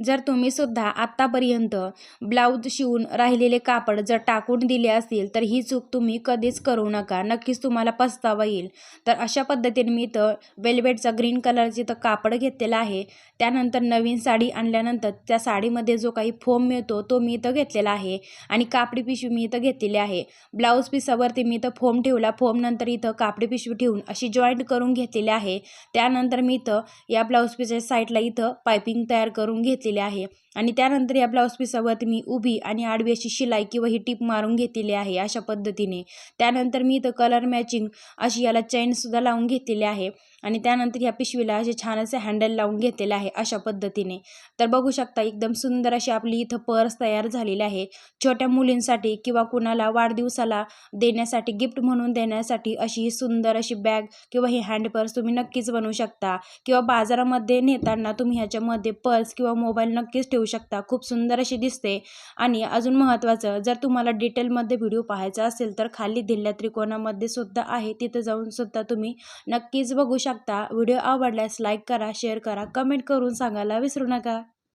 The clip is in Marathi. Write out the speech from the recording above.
जर तुम्ही सुद्धा आत्तापर्यंत ब्लाऊज शिवून राहिलेले कापड जर टाकून दिले असतील तर ही चूक तुम्ही कधीच करू नका. नक्कीच तुम्हाला पस्तावा येईल. तर अशा पद्धतीने मी इथं वेलवेटचा ग्रीन कलरची इथं कापड घेतलेला आहे. त्यानंतर नवीन साडी आणल्यानंतर त्या साडीमध्ये जो काही फोम मिळतो तो मी इथं घेतलेला आहे. आणि कापडी पिशवी मी इथं घेतलेली आहे. ब्लाऊज पिसावरती मी इथं फोम ठेवला. फोम नंतर इथं कापडी पिशवी ठेवून अशी जॉईंट करून घेतलेली आहे. त्यानंतर मी इथं या ब्लाऊज पिसच्या साईडला इथं पायपिंग तयार करून घेतली घेतलेली आहे. आणि त्यानंतर या ब्लाऊज पिसावरती मी उभी आणि आडवी अशी शिलाई किंवा ही टीप मारून घेतलेली आहे अशा पद्धतीने. त्यानंतर मी इथं कलर मॅचिंग अशी याला चैनसुद्धा लावून घेतलेली आहे. आणि त्यानंतर ह्या पिशवीला असे छान असे हँडल लावून घेतलेले आहे अशा पद्धतीने. तर बघू शकता एकदम सुंदर अशी आपली इथं पर्स तयार झालेली आहे. छोट्या मुलींसाठी किंवा कुणाला वाढदिवसाला देण्यासाठी गिफ्ट म्हणून देण्यासाठी अशी ही सुंदर अशी बॅग किंवा ही हँड पर्स तुम्ही नक्कीच बनवू शकता. किंवा बाजारामध्ये नेताना तुम्ही ह्याच्यामध्ये पर्स किंवा मोबाईल नक्कीच ठेवू शकता. खूप सुंदर अशी दिसते. आणि अजून महत्त्वाचं जर तुम्हाला डिटेलमध्ये व्हिडिओ पाहायचा असेल तर खाली दिलेल्या त्रिकोणामध्ये सुद्धा आहे. तिथं जाऊन सुद्धा तुम्ही नक्कीच बघू शकता. व्हिडिओ आवडल्यास लाईक करा शेअर करा कमेंट करून सांगायला विसरू नका.